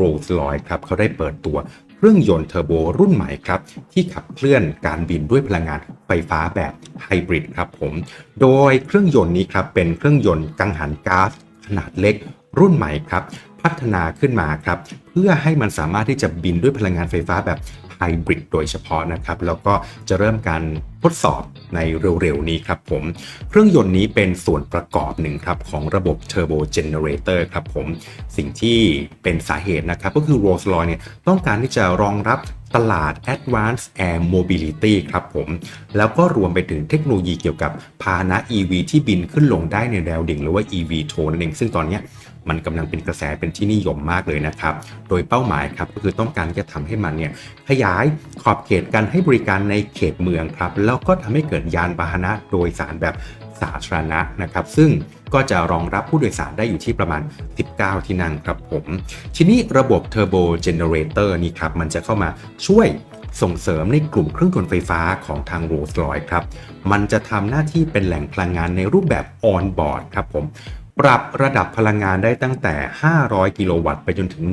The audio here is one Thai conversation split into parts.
Rolls Royce ครับเขาได้เปิดตัวเครื่องยนต์เทอร์โบรุ่นใหม่ครับ ที่ขับเคลื่อนการบินด้วยพลังงานไฟฟ้าแบบไฮบริดครับผม โดยเครื่องยนต์นี้ครับเป็นเครื่องยนต์กังหันก๊าซขนาดเล็กรุ่นใหม่ครับ พัฒนาขึ้นมาครับ เพื่อให้มันสามารถที่จะบินด้วยพลังงานไฟฟ้าแบบไฮบริดโดยเฉพาะนะครับ แล้วก็จะเริ่มการ ทดสอบในเร็วๆ นี้ครับผม เครื่องยนต์นี้เป็นส่วนประกอบหนึ่งครับของระบบ Turbo Generator ครับผม สิ่งที่เป็นสาเหตุนะครับ ก็คือ Rolls-Royce เนี่ยต้องการที่จะรองรับตลาด Advanced Air Mobility ครับผม แล้วก็รวมไปถึงเทคโนโลยีเกี่ยวกับพาหนะ EV ที่บินขึ้นลงได้ในแนวดิ่งหรือว่า EV t o นั่นเอง ซึ่งตอนนี้มันกำลังเป็นกระแสเป็นที่นิยมมากเลยนะครับ โดยเป้าหมายครับก็คือต้องการจะทำให้มันเนี่ยขยายขอบเขตการให้บริการในเขตเมืองครับ แล้วก็ทำให้เกิดยานพาหนะโดยสารแบบสาธารณะนะครับ ซึ่งก็จะรองรับผู้โดยสารได้อยู่ที่ประมาณ 19 ที่นั่งครับผม ทีนี้ระบบเทอร์โบเจเนเรเตอร์นี่ครับ มันจะเข้ามาช่วยส่งเสริมในกลุ่มเครื่องยนต์ไฟฟ้าของทางโรลส์รอยครับ มันจะทำหน้าที่เป็นแหล่งพลังงานในรูปแบบออนบอร์ดครับผม ปรับระดับพลังงานได้ตั้งแต่ 500 กิโลวัตต์ไปจนถึง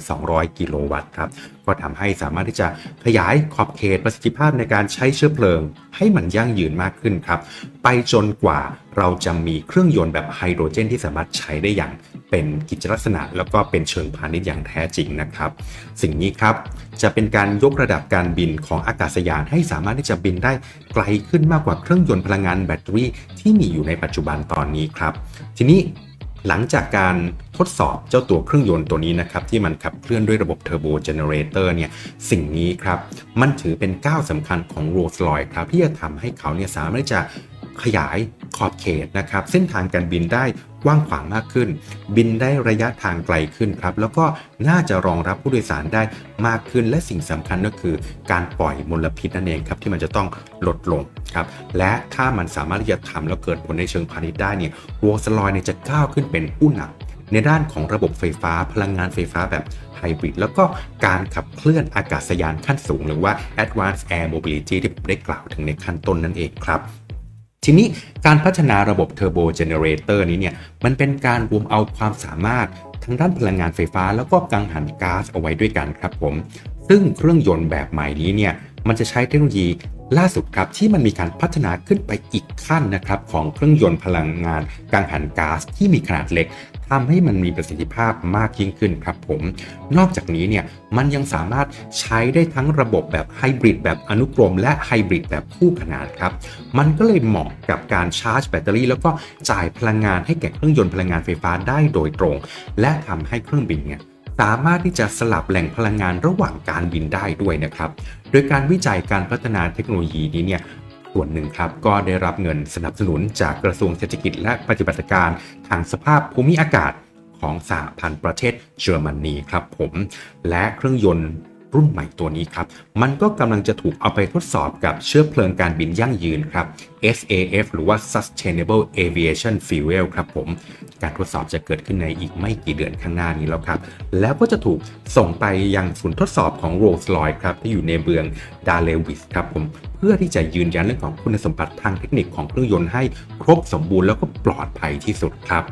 1,200 กิโลวัตต์ครับ ก็ทำให้สามารถที่จะขยายขอบเขตประสิทธิภาพในการใช้เชื้อเพลิง ให้มันยั่งยืนมากขึ้นครับ ไปจนกว่าเราจะมีเครื่องยนต์แบบไฮโดรเจนที่สามารถใช้ได้อย่าง เป็นกิจลักษณะ แล้วก็เป็นเชิงพาณิชย์อย่างแท้จริงนะครับ สิ่งนี้ครับจะเป็นการยกระดับการบินของอากาศยานให้สามารถที่จะบินได้ไกลขึ้นมากกว่าเครื่องยนต์พลังงานแบตเตอรี่ที่มีอยู่ในปัจจุบันตอนนี้ครับ ทีนี้หลังจากการทดสอบเจ้าตัวเครื่องยนต์ตัวนี้นะครับ ที่มันขับเคลื่อนด้วยระบบเทอร์โบเจเนเรเตอร์เนี่ยสิ่งนี้ครับ มันถือเป็นก้าวสำคัญของ Rolls-Royce ครับ ที่จะทำให้เขาเนี่ยสามารถที่จะขยาย ขอบเขตนะครับ เส้นทางการบินได้กว้างขวางมากขึ้น บินได้ระยะทางไกลขึ้นครับ แล้วก็น่าจะรองรับผู้โดยสารได้มากขึ้น และสิ่งสำคัญก็คือการปล่อยมลพิษนั่นเองครับที่มันจะต้องลดลงครับและถ้ามันสามารถที่จะทำแล้วเกิดผลในเชิงพาณิชย์ได้เนี่ยโรลส์รอยเนี่ยจะก้าวขึ้นเป็นผู้นำในด้านของระบบไฟฟ้าพลังงานไฟฟ้าแบบไฮบริดแล้วก็การขับเคลื่อนอากาศยานขั้นสูง หรือว่า Advanced Air Mobility ที่ผมได้กล่าวถึงในขั้นต้นนั่นเองครับ ทีนี้การพัฒนาระบบเทอร์โบเจเนเรเตอร์นี้เนี่ยมันเป็นการรวมเอาความสามารถทางด้านพลังงานไฟฟ้า แล้วก็กังหันก๊าซเอาไว้ด้วยกันครับผม ซึ่งเครื่องยนต์แบบใหม่นี้เนี่ยมันจะใช้เทคโนโลยี ล่าสุดครับที่มันมีการพัฒนาขึ้นไปอีกขั้นนะครับของเครื่องยนต์พลังงานกังหันก๊าซที่มีขนาดเล็กทำให้มันมีประสิทธิภาพมากยิ่งขึ้นครับผม นอกจากนี้เนี่ยมันยังสามารถใช้ได้ทั้งระบบแบบไฮบริดแบบอนุกรม และไฮบริดแบบคู่ขนานครับ มันก็เลยเหมาะกับการชาร์จแบตเตอรี่ แล้วก็จ่ายพลังงานให้แก่เครื่องยนต์พลังงานไฟฟ้าได้โดยตรง และทำให้เครื่องบินเนี่ย สามารถที่จะสลับแหล่งพลังงานระหว่างการบินได้ด้วยนะครับ โดยการวิจัยการพัฒนาเทคโนโลยีนี้เนี่ยส่วนหนึ่งครับก็ได้รับเงินสนับสนุนจากกระทรวงเศรษฐกิจและปฏิบัติการทางสภาพภูมิอากาศของสหพันธ์ประเทศเยอรมนีครับผม และเครื่องยนต์ รุ่นใหม่ตัวนี้ครับ มันก็กำลังจะถูกเอาไปทดสอบกับเชื้อเพลิงการบินยั่งยืนครับ SAF หรือว่า Sustainable Aviation Fuel ครับผม การทดสอบจะเกิดขึ้นในอีกไม่กี่เดือนข้างหน้านี้แล้วครับ แล้วก็จะถูกส่งไปยังศูนย์ทดสอบของ Rolls-Royce ครับ ที่อยู่ในเมืองดาเลวิสครับผม เพื่อที่จะยืนยันเรื่องของคุณสมบัติทางเทคนิคของเครื่องยนต์ให้ครบสมบูรณ์แล้วก็ปลอดภัยที่สุดครับ